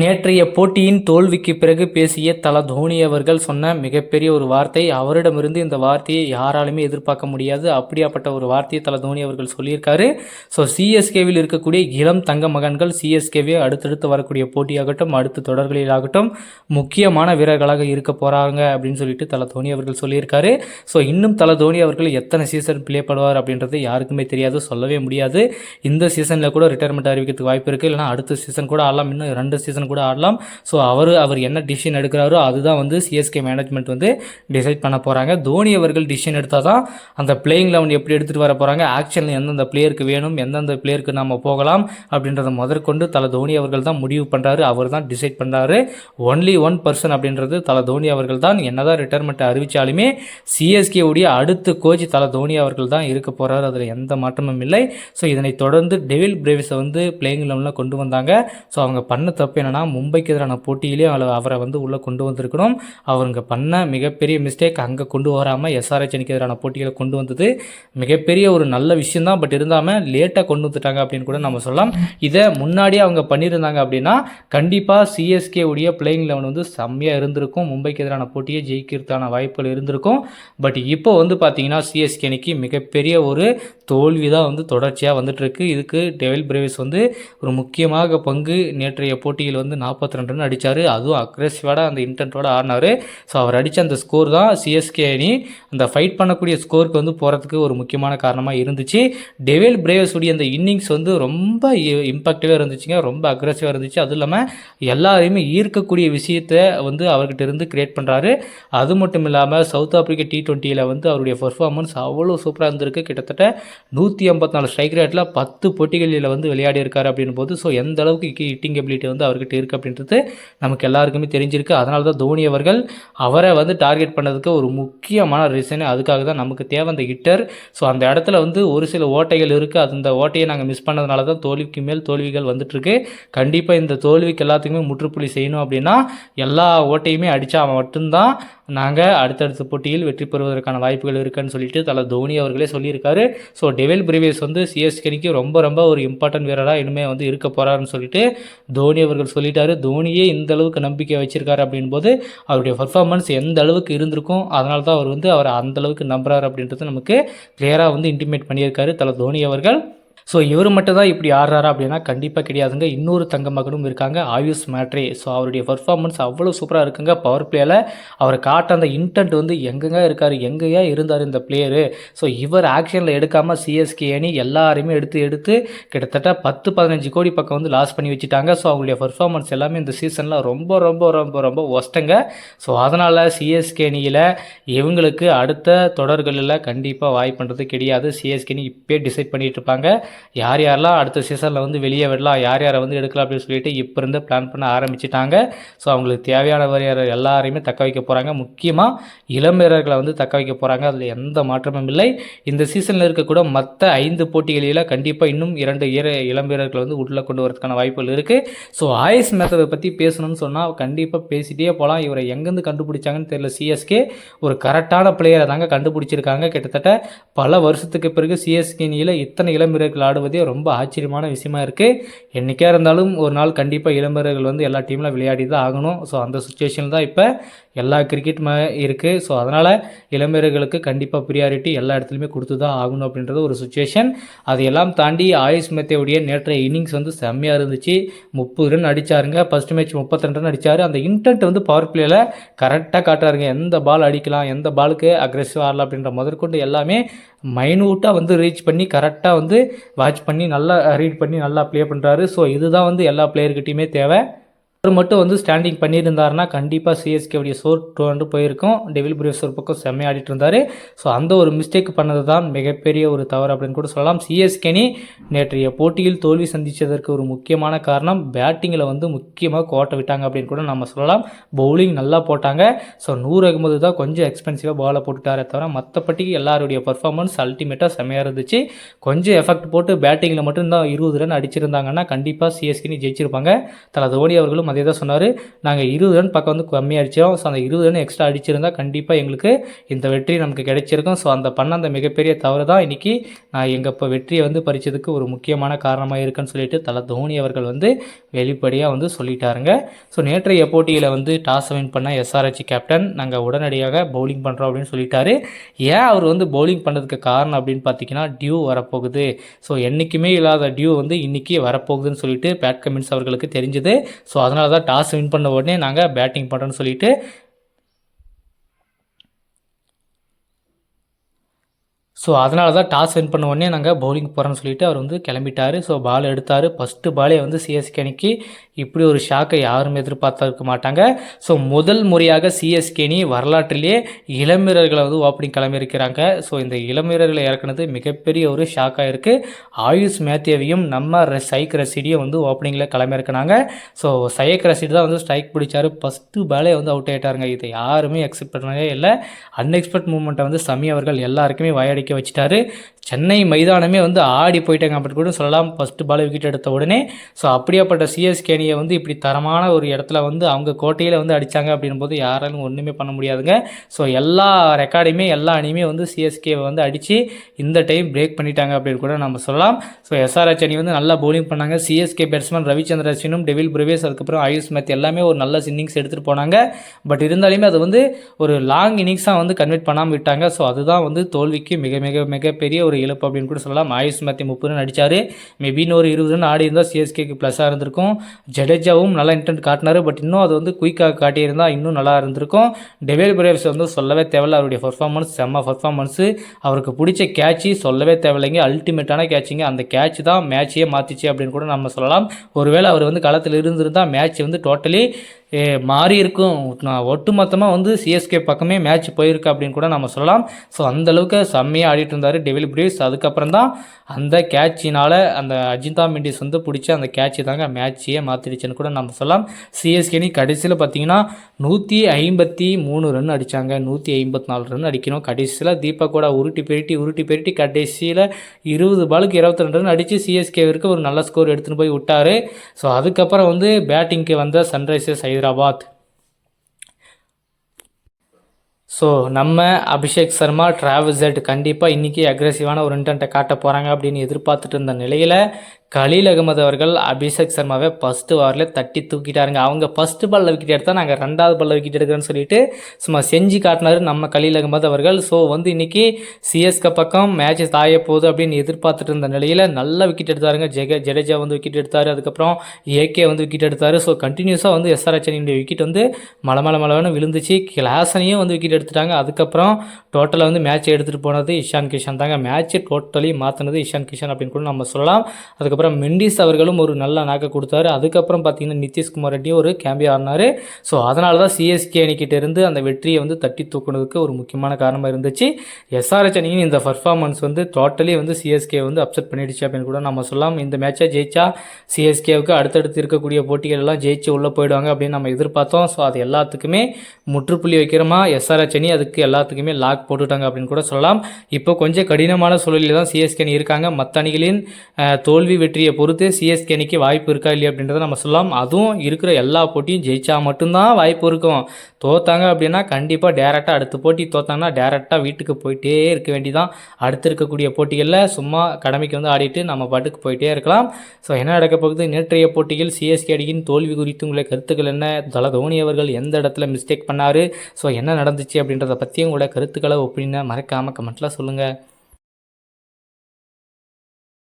நேற்றைய போட்டியின் தோல்விக்கு பிறகு பேசிய தல தோனி அவர்கள் சொன்ன மிகப்பெரிய ஒரு வார்த்தை அவரிடமிருந்து இந்த வார்த்தையை யாராலுமே எதிர்பார்க்க முடியாது. அப்படியாப்பட்ட ஒரு வார்த்தையை தல தோனி அவர்கள் சொல்லியிருக்காரு. ஸோ சிஎஸ்கேவில் இருக்கக்கூடிய இளம் தங்க மகன்கள் சிஎஸ்கேவே அடுத்தடுத்து வரக்கூடிய போட்டியாகட்டும் அடுத்த தொடர்களிலாகட்டும் முக்கியமான வீரர்களாக இருக்க போகிறாங்க அப்படின்னு சொல்லிட்டு தல தோனி அவர்கள் சொல்லியிருக்காரு. ஸோ இன்னும் தல தோனி அவர்கள் எத்தனை சீசன் பிளே பண்ணுவார் அப்படின்றது யாருக்குமே தெரியாது சொல்லவே முடியாது. இந்த சீசனில் கூட ரிட்டையர்மெண்ட் அறிவிக்கிறதுக்கு வாய்ப்பு இருக்குது இல்லைனா அடுத்த சீசன் கூட ஆடலாம். இன்னும் ரெண்டு சீசன் கூட ஆடலாம். ஸோ அவர் அவர் என்ன டிசிஷன் எடுக்கிறாரோ அதுதான் வந்து சிஎஸ்கே மேனேஜ்மெண்ட் வந்து டிசைட் பண்ண போகிறாங்க தோனி அவர்கள் டிசிஷன் எடுத்தால் தான் அந்த பிளேயிங் லெவன் எப்படி எடுத்துகிட்டு வர போகிறாங்க ஆக்ஷனில் எந்தெந்த பிளேயருக்கு வேணும் எந்தெந்த பிளேயருக்கு நம்ம போகலாம் அப்படின்றத முதற்கொண்டு தலை தோனி அவர்கள் தான் முடிவு பண்ணுறாரு அவர் தான் டிசைட் பண்ணுறாரு ஒன்லி ஒன் பர்சன் அப்படின்றது தலை தோனி அவர்கள் தான். என்னதான் ரிட்டையர்மெண்ட் அறிவித்தாலுமே சிஎஸ்கே உடைய அடுத்த கோச் தலை தோனி அவர்கள் தான் இருக்க போகிறாரு அதில் எந்த மாற்றமும் இல்லை. ஸோ இதனை தொடர்ந்து டெவில் பிரேவிஸை வந்து பிளேயிங் லெவனில் கொண்டு வந்தாங்க. ஸோ அவங்க பண்ண தப்பு என்னென்னா மும்பைக்கு எதிரான போட்டியிலே அவரை வந்து உள்ளே கொண்டு வந்திருக்கணும். அவருங்க பண்ண மிகப்பெரிய மிஸ்டேக் அங்கே கொண்டு வராமல் எஸ்ஆர்ஹெச் அணிக்கு எதிரான போட்டிகளை கொண்டு வந்தது. மிகப்பெரிய ஒரு நல்ல விஷயம் தான் பட் இருந்தாமல் லேட்டாக கொண்டு வந்துட்டாங்க அப்படின்னு கூட நம்ம சொல்லலாம். இதை முன்னாடியே அவங்க பண்ணியிருந்தாங்க அப்படின்னா கண்டிப்பாக சிஎஸ்கே உடைய பிளேயிங் லெவன் வந்து செம்மையாக இருந்திருக்கும். மும்பைக்கு எதிரான போட்டியை ஜெயிக்கிறதுக்கான வாய்ப்புகள் இருந்திருக்கும். பட் இப்போ வந்து பார்த்தீங்கன்னா சிஎஸ்கே அணிக்கு மிகப்பெரிய ஒரு தோல்வி தான் வந்து தொடர்ச்சியாக வந்துட்டுருக்கு இதுக்கு டெவில் பிரேவிஸ் வந்து ஒரு முக்கியமாக பங்கு நேற்றைய போட்டியில் வந்து நாற்பத்தி ரெண்டு ரன் அடித்தார் அதுவும் அக்ரெசிவாக அந்த இன்டென்ட்டோட ஆடினார். ஸோ அவர் அடித்த அந்த ஸ்கோர் தான் சிஎஸ்கே அணி. அந்த ஃபைட் பண்ணக்கூடிய ஸ்கோருக்கு வந்து போகிறதுக்கு ஒரு முக்கியமான காரணமாக இருந்துச்சு. டெவில் பிரேவஸ் உடைய அந்த இன்னிங்ஸ் வந்து ரொம்ப இம்பாக்டிவாக இருந்துச்சுங்க. ரொம்ப அக்ரெசிவாக இருந்துச்சு. அதுவும் இல்லாமல் எல்லாரையுமே ஈர்க்கக்கூடிய விஷயத்தை வந்து அவர்கிட்ட இருந்து கிரியேட் பண்ணுறாரு அது மட்டும் இல்லாமல் சவுத் ஆப்பிரிக்கா டி டுவெண்ட்டியில் வந்து அவருடைய பர்ஃபார்மன்ஸ் அவ்வளோ சூப்பராக இருந்திருக்கு. கிட்டத்தட்ட நூற்றி ஐம்பத்தி நாலு ஸ்ட்ரைக் ரேட்டில் பத்து போட்டிகளில் வந்து விளையாடி இருக்காரு அப்படின் போது ஸோ எந்த அளவுக்கு ஹிட்டிங் எபிலிட்டி வந்து அவர்கிட்ட இருக்குது அப்படின்றது நமக்கு எல்லாருக்குமே தெரிஞ்சிருக்கு. அதனால தான் தோனி அவர்கள் அவரை வந்து டார்கெட் பண்ணதுக்கு ஒரு முக்கியமான ரீசனு அதுக்காக தான் நமக்கு தேவை அந்த ஹிட்டர் ஸோ அந்த இடத்துல வந்து ஒரு சில ஓட்டைகள் இருக்குது அந்த ஓட்டையை நாங்கள் மிஸ் பண்ணதுனால தான் தோல்விக்கு மேல் தோல்விகள் வந்துட்டுருக்கு. கண்டிப்பாக இந்த தோல்விக்கு எல்லாத்துக்குமே முற்றுப்புள்ளி செய்யணும் அப்படின்னா எல்லா ஓட்டையுமே அடித்தா மட்டும்தான் நாங்கள் அடுத்தடுத்த போட்டியில் வெற்றி பெறுவதற்கான வாய்ப்புகள் இருக்குன்னு சொல்லிட்டு தலை தோனி அவர்களே சொல்லியிருக்காரு. ஸோ டெவில் பிரிவேஸ் வந்து சிஎஸ்கேனிக்கு ரொம்ப ரொம்ப ஒரு இம்பார்ட்டன்ட் வீரராக இனிமேல் வந்து இருக்க போகிறாருன்னு சொல்லிட்டு தோனி அவர்கள் சொல்லிட்டாரு. தோனியே இந்த அளவுக்கு நம்பிக்கை வச்சிருக்காரு அப்படின் போது அவருடைய பர்ஃபார்மன்ஸ் எந்த அளவுக்கு இருந்திருக்கும் அதனால தான் அவர் வந்து அவரை அந்த அளவுக்கு நம்புறாரு அப்படின்றது நமக்கு கிளியராக வந்து இன்டிமேட் பண்ணியிருக்காரு தலை தோனி அவர்கள். ஸோ இவர் மட்டும் தான் இப்படி ஆடுறாரா அப்படின்னா கண்டிப்பாக கிடையாதுங்க. இன்னொரு தங்க மகனும் இருக்காங்க ஆயுஷ் மேட்ரே. ஸோ அவருடைய பர்ஃபார்மன்ஸ் அவ்வளோ சூப்பராக இருக்குங்க. பவர் பிளேயில் அவர் காட்ட அந்த இன்டென்ட் வந்து எங்கெங்க இருக்கார் எங்கேயா இருந்தார் இந்த பிளேயரு ஸோ இவர் ஆக்ஷனில் எடுக்காமல் சிஎஸ்கே அணி எல்லாருமே எடுத்து எடுத்து கிட்டத்தட்ட பத்து பதினஞ்சு கோடி பக்கம் வந்து லாஸ் பண்ணி வச்சுட்டாங்க. ஸோ அவங்களுடைய பர்ஃபார்மன்ஸ் எல்லாமே இந்த சீசனில் ரொம்ப ரொம்ப ரொம்ப ரொம்ப ஒஸ்ட்டுங்க ஸோ அதனால் சிஎஸ்கே அணியில் இவங்களுக்கு அடுத்த தொடர்களில் கண்டிப்பாக வாய்ப்புன்றது கிடையாது. சிஎஸ்கே அணி இப்போயே டிசைட் பண்ணிகிட்டு இருப்பாங்க. யார் யாரெல்லாம் அடுத்த சீசனில் வந்து வெளியே விடலாம் யார் யாரை வந்து எடுக்கலாம் அப்படின்னு சொல்லிட்டு இப்போ இருந்து பிளான் பண்ண ஆரம்பிச்சிட்டாங்க. ஸோ அவங்களுக்கு தேவையான வரையற எல்லாரையுமே தக்க வைக்க போகிறாங்க முக்கியமாக இளம் வீரர்களை வந்து தக்க வைக்க போகிறாங்க அதில் எந்த மாற்றமும் இல்லை. இந்த சீசனில் இருக்கக்கூட மற்ற ஐந்து போட்டிகளில் கண்டிப்பாக இன்னும் இரண்டு ஈர இளம் வீரர்களை வந்து உள்ளே கொண்டு வரதுக்கான வாய்ப்புகள் இருக்குது ஸோ ஆயுஸ் மெத்தடை பற்றி பேசணும்னு சொன்னால் கண்டிப்பாக பேசிகிட்டே போகலாம் இவரை எங்கேருந்து கண்டுபிடிச்சாங்கன்னு தெரியல சிஎஸ்கே ஒரு கரெக்டான பிளேயரை தாங்க கண்டுபிடிச்சிருக்காங்க. கிட்டத்தட்ட பல வருஷத்துக்கு பிறகு சிஎஸ்கே அணியில் இத்தனை இளம் வீரர்கள் விளையாடுவதே ரொம்ப ஆச்சரியமான விஷயமா இருக்குது என்றைக்கா இருந்தாலும் ஒரு நாள் கண்டிப்பாக இளம் வந்து எல்லா டீமில் விளையாடி தான் ஆகணும். ஸோ அந்த சுச்சுவேஷன் தான் இப்போ எல்லா கிரிக்கெட் மே இருக்குது ஸோ அதனால் இளம்பெயர்களுக்கு கண்டிப்பாக ப்ரியாரிட்டி எல்லா இடத்துலையுமே கொடுத்து தான் ஆகணும் அப்படின்றது ஒரு சுச்சுவேஷன் அதையெல்லாம் தாண்டி ஆயுஷ் மெத்தேவுடைய நேற்றைய இன்னிங்ஸ் வந்து செம்மையாக இருந்துச்சு. முப்பது ரன் அடித்தாருங்க ஃபஸ்ட் மேட்ச் முப்பத்திரெண்டு ரன் அடித்தார் அந்த இன்டென்ட் வந்து பவர் பிளேயில் கரெக்டாக காட்டுறாருங்க. எந்த பால் அடிக்கலாம் எந்த பாலுக்கு அக்ரெசிவ் ஆடலாம் அப்படின்ற முதற்கொண்டு எல்லாமே மைனூட்டாக வந்து ரீச் பண்ணி கரெக்டாக வந்து வாட்ச் பண்ணி நல்லா ரீட் பண்ணி நல்லா ப்ளே பண்ணுறாரு ஸோ இதுதான் வந்து எல்லா பிளேயர்கிட்டையுமே தேவை. அவர் மட்டும் வந்து ஸ்டாண்டிங் பண்ணியிருந்தாருன்னா கண்டிப்பாக சிஎஸ்கேவுடைய சோர் ஹண்ட்ரட் போயிருக்கும். டெவில் பிரேவ்ஸ் ஒரு பக்கம் செம்மையாடிட்டு இருந்தார். ஸோ அந்த ஒரு மிஸ்டேக் பண்ணது தான் மிகப்பெரிய ஒரு தவறு அப்படின்னு கூட சொல்லலாம். சிஎஸ்கேனி நேற்றைய போட்டியில் தோல்வி சந்தித்ததற்கு ஒரு முக்கியமான காரணம் பேட்டிங்கில் வந்து முக்கியமாக கோட்டை விட்டாங்க அப்படின்னு கூட நம்ம சொல்லலாம். பவுலிங் நல்லா போட்டாங்க. ஸோ நூறு அகமது தான் கொஞ்சம் எக்ஸ்பென்சிவாக பாலை போட்டுட்டாரே தவிர மற்றபடி எல்லாருடைய பர்ஃபார்மன்ஸ் அல்டிமேட்டாக செம்மையாக இருந்துச்சு. கொஞ்சம் எஃபெக்ட் போட்டு பேட்டிங்கில் மட்டும்தான் இருபது ரன் அடிச்சிருந்தாங்கன்னா கண்டிப்பாக சிஎஸ்கேனி ஜெயிச்சிருப்பாங்க. தலை தோனி அவர்களும் அதே தான் சொன்னார். நாங்கள் இருபது ரன் பக்கம் வந்து கம்மியாக அடித்தோம் ஸோ அந்த இருபது ரன் எக்ஸ்ட்ரா அடிச்சிருந்தா கண்டிப்பாக எங்களுக்கு இந்த வெற்றி நமக்கு கிடைச்சிருக்கும். ஸோ அந்த பண்ண அந்த மிகப்பெரிய தவறு தான் இன்றைக்கி நான் எங்கள் இப்போ வெற்றியை வந்து பறிச்சதுக்கு ஒரு முக்கியமான காரணமாக இருக்குன்னு சொல்லிட்டு தல தோனி அவர்கள் வந்து வெளிப்படையாக வந்து சொல்லிட்டாருங்க. ஸோ நேற்றைய போட்டியில் வந்து டாஸ் வின் பண்ண எஸ்ஆர்ஹெச் கேப்டன் நாங்கள் உடனடியாக பவுலிங் பண்ணுறோம் அப்படின்னு சொல்லிட்டாரு. ஏன் அவர் வந்து பவுலிங் பண்ணதுக்கு காரணம் அப்படின்னு பார்த்தீங்கன்னா டியூ வரப்போகுது. ஸோ என்றைக்குமே இல்லாத டியூ வந்து இன்றைக்கி வரப்போகுதுன்னு சொல்லிட்டு பேட் கமின்ஸ் அவர்களுக்கு தெரிஞ்சது. ஸோ அதனால் தான் டாஸ் வின் பண்ண உடனே நாங்கள் பேட்டிங் பண்ணுறோன்னு சொல்லிட்டு ஸோ அதனால தான் டாஸ் வின் பண்ண உடனே நாங்கள் பவுலிங் போகிறோன்னு சொல்லிட்டு அவர் வந்து கிளம்பிட்டார். ஸோ பால் எடுத்தார். ஃபஸ்ட்டு பாலே வந்து சிஎஸ்கே அணிக்கு இப்படி ஒரு ஷாக்கை யாரும் எதிர்பார்த்திருக்க மாட்டாங்க. ஸோ முதல் முறையாக சிஎஸ்கே அணி வரலாற்றிலேயே இளம் வந்து ஓப்பனிங் கிளம்பியிருக்கிறாங்க. ஸோ இந்த இளம் வீரர்களை இறக்குனது மிகப்பெரிய ஒரு ஷாக்காக இருக்குது ஆயுஷ் மேத்தேவையும் நம்ம சைக் ரசீடியும் வந்து ஓப்பனிங்கில் கிளம்பியிருக்கிறாங்க. ஸோ சைக் ரசீடு தான் வந்து ஸ்ட்ரைக் பிடிச்சார். ஃபஸ்ட்டு பாலே வந்து அவுட் ஆகிட்டாருங்க இதை யாருமே எக்ஸெப்ட் பண்ணவே இல்லை. அன்எக்ஸ்பெக்ட் மூமெண்ட்டை வந்து சமி அவர்கள் எல்லாருக்குமே வைக்க வச்சுட்டாரு. சென்னை மைதானமே வந்து ஆடி போயிட்டாங்க. அப்படி கூட சொல்லலாம். ஃபஸ்ட்டு பால் விக்கெட் எடுத்த உடனே ஸோ அப்படியாப்பட்ட சிஎஸ்கே அணியை வந்து இப்படி தரமான ஒரு இடத்துல வந்து அவங்க கோட்டையில் வந்து அடித்தாங்க அப்படின் போது யாராலும் ஒன்றுமே பண்ண முடியாதுங்க. ஸோ எல்லா ரெக்கார்டையுமே எல்லா அணியுமே வந்து சிஎஸ்கேவை வந்து அடித்து இந்த டைம் பிரேக் பண்ணிட்டாங்க அப்படின்னு கூட நம்ம சொல்லலாம். ஸோ எஸ்ஆர்ஹெச் அணி வந்து நல்லா பவுலிங் பண்ணாங்க. சிஎஸ்கே பேட்ஸ்மேன் ரவிச்சந்திர அஸ்வினும் டெவில் பிரவேஸ் அதுக்கப்புறம் ஆயுஷ் மேத் எல்லாமே ஒரு நல்ல இன்னிங்ஸ் எடுத்துகிட்டு போனாங்க. பட் இருந்தாலுமே அது வந்து ஒரு லாங் இன்னிங்ஸாக வந்து கன்வெர்ட் பண்ணாமல் விட்டாங்க. ஸோ அதுதான் வந்து தோல்விக்கு மிக மிக மிகப்பெரிய ஒரு இழப்பு அப்படின்னு கூட சொல்லலாம். ஆயுஷ் மேத்தி முப்பது ரன் அடித்தார் மேபி இன்னும் ஒரு இருபது ரன் ஆடி இருந்தால் சிஎஸ்கேக்கு ப்ளஸ்ஸாக இருந்திருக்கும். ஜடேஜாவும் நல்லா இன்டென்ட் காட்டினார். பட் இன்னும் அது வந்து குயிக்காக காட்டியிருந்தால் இன்னும் நல்லா இருந்திருக்கும். டெவேல் பிரேவ்ஸ் வந்து சொல்லவே தேவையில்ல. அவருடைய பர்ஃபார்மன்ஸ் செம்ம பர்ஃபார்மன்ஸு அவருக்கு பிடிச்ச கேட்சி சொல்லவே தேவையில்லைங்க. அல்டிமேட்டான கேட்சிங்க அந்த கேட்ச் தான் மேட்சையே மாற்றிச்சு அப்படின்னு கூட நம்ம சொல்லலாம். ஒருவேளை அவர் வந்து களத்தில் இருந்திருந்தால் மேட்ச் வந்து டோட்டலி மாறி இருக்கும். நான் ஒட்டுமொத்தமாக வந்து சிஎஸ்கே பக்கமே மேட்ச் போயிருக்கு அப்படின்னு கூட நம்ம சொல்லலாம். ஸோ அந்தளவுக்கு செம்மையாக ஆடிட்டு இருந்தார் டெவில் பிரீஸ் அதுக்கப்புறம் தான் அந்த கேட்சினால் அந்த அஜிந்தா மெண்டிஸ் வந்து பிடிச்சி அந்த கேட்சி தாங்க மேட்சையே மாற்றிடுச்சுன்னு கூட நம்ம சொல்லலாம். சிஎஸ்கேனி கடைசியில் பார்த்தீங்கன்னா நூற்றி ஐம்பத்தி மூணு ரன் அடித்தாங்க நூற்றி ஐம்பத்தி நாலு ரன் அடிக்கணும். கடைசியில் தீபக் கூட உருட்டி பெருட்டி உருட்டி பெருட்டி கடைசியில் இருபது பாலுக்கு இருபத்தி ரெண்டு ரன் அடித்து சிஎஸ்கேவிற்கு ஒரு நல்ல ஸ்கோர் எடுத்துகிட்டு போய் விட்டார். ஸோ அதுக்கப்புறம் வந்து பேட்டிங்க்கு வந்த சன்ரைசர்ஸ் ஹைதராபாத் ஸோ நம்ம அபிஷேக் சர்மா ட்ராவல்ஸட் கண்டிப்பாக இன்றைக்கி அக்ரெசிவான ஒரு இன்டென்ட்டை காட்ட போகிறாங்க அப்படின்னு எதிர்பார்த்துட்டு இருந்த நிலையில் கலீல் அகமது அவர்கள் அபிஷேக் சர்மாவை ஃபஸ்ட்டு வாரில் தட்டி தூக்கிட்டாருங்க. அவங்க ஃபஸ்ட்டு பல்ல விக்கெட் எடுத்தால் நாங்கள் ரெண்டாவது பால்ல விக்கெட் எடுக்கிறேன்னு சொல்லிட்டு சும்மா செஞ்சு காட்டினார் நம்ம கலீல் அகமது அவர்கள். ஸோ வந்து இன்றைக்கி சிஎஸ்கே பக்கம் மேட்ச் தாய போகுது அப்படின்னு எதிர்பார்த்துட்டு இருந்த நிலையில் நல்ல விக்கெட் எடுத்தாருங்க. ஜெக ஜடேஜா வந்து விக்கெட் எடுத்தார். அதுக்கப்புறம் ஏகே வந்து விக்கெட் எடுத்தார். ஸோ கண்டினியூஸாக வந்து எஸ்ஆர்ஹெச் அணியுடைய விக்கெட் வந்து மலை மலை மலைன்னு விழுந்துச்சு. கிளாசனையும் வந்து விக்கெட் எடுத்துட்டாங்க. அதுக்கப்புறம் டோட்டலாக வந்து மேட்ச் எடுத்துகிட்டு போனது இஷான் கிஷான் தாங்க. மேட்ச் டோட்டலி மாற்றினது இஷான் கிஷான் அப்படின்னு கூட நம்ம சொல்லலாம். அதுக்கப்புறம் அதுக்கப்புறம் மெண்டிஸ் அவர்களும் ஒரு நல்ல நாக்கை கொடுத்தாரு. அதுக்கப்புறம் பார்த்தீங்கன்னா நிதிஷ்குமார் ரெட்டியும் ஒரு கேம்பியர் ஆடினார். ஸோ அதனால தான் சிஎஸ்கே அணிக்கிட்ட இருந்து அந்த வெற்றியை வந்து தட்டி தூக்குனதுக்கு ஒரு முக்கியமான காரணமாக இருந்துச்சு. எஸ்ஆர்எச் அணியின் இந்த பர்ஃபார்மன்ஸ் வந்து டோட்டலி வந்து சிஎஸ்கே வந்து அப்செட் பண்ணிடுச்சு அப்படின்னு கூட நம்ம சொல்லலாம். இந்த மேட்சை ஜெயிச்சா சிஎஸ்கேவுக்கு அடுத்தடுத்து இருக்கக்கூடிய போட்டிகள் எல்லாம் ஜெயிச்சு உள்ளே போயிடுவாங்க அப்படின்னு நம்ம எதிர்பார்த்தோம். ஸோ அது எல்லாத்துக்குமே முற்றுப்புள்ளி வைக்கிறோமா? எஸ்ஆர்எச் அணி அதுக்கு எல்லாத்துக்குமே லாக் போட்டுட்டாங்க அப்படின்னு கூட சொல்லலாம். இப்போ கொஞ்சம் கடினமான சூழலில் தான் சிஎஸ்கே அணி இருக்காங்க. மற்ற அணிகளின் தோல்வி வெற்றியை பொறுத்து சிஎஸ்கே அணிக்கு வாய்ப்பு இருக்கா இல்லையா அப்படின்றத நம்ம சொல்லலாம். அதுவும் இருக்கிற எல்லா போட்டியும் ஜெயிச்சா மட்டும்தான் வாய்ப்பு இருக்கும். தோத்தாங்க அப்படின்னா கண்டிப்பாக டேரெக்டாக அடுத்த போட்டி தோத்தாங்கன்னா டேரெக்டாக வீட்டுக்கு போயிட்டே இருக்க வேண்டிதான். அடுத்து இருக்கக்கூடிய போட்டிகளில் சும்மா கடமைக்கு வந்து ஆடிட்டு நம்ம பாட்டுக்கு போயிட்டே இருக்கலாம். ஸோ என்ன நடக்க போகுது? நேற்றைய போட்டியில் சிஎஸ்கே அடியின் தோல்வி குறித்து உங்களுடைய கருத்துக்கள் என்ன? தல தோனி அவர்கள் எந்த இடத்துல மிஸ்டேக் பண்ணார்? ஸோ என்ன நடந்துச்சு அப்படின்றத பற்றியும் உங்களோட கருத்துக்களை ஒப்பீனியை மறக்காமல் கமெண்ட்டில் சொல்லுங்கள்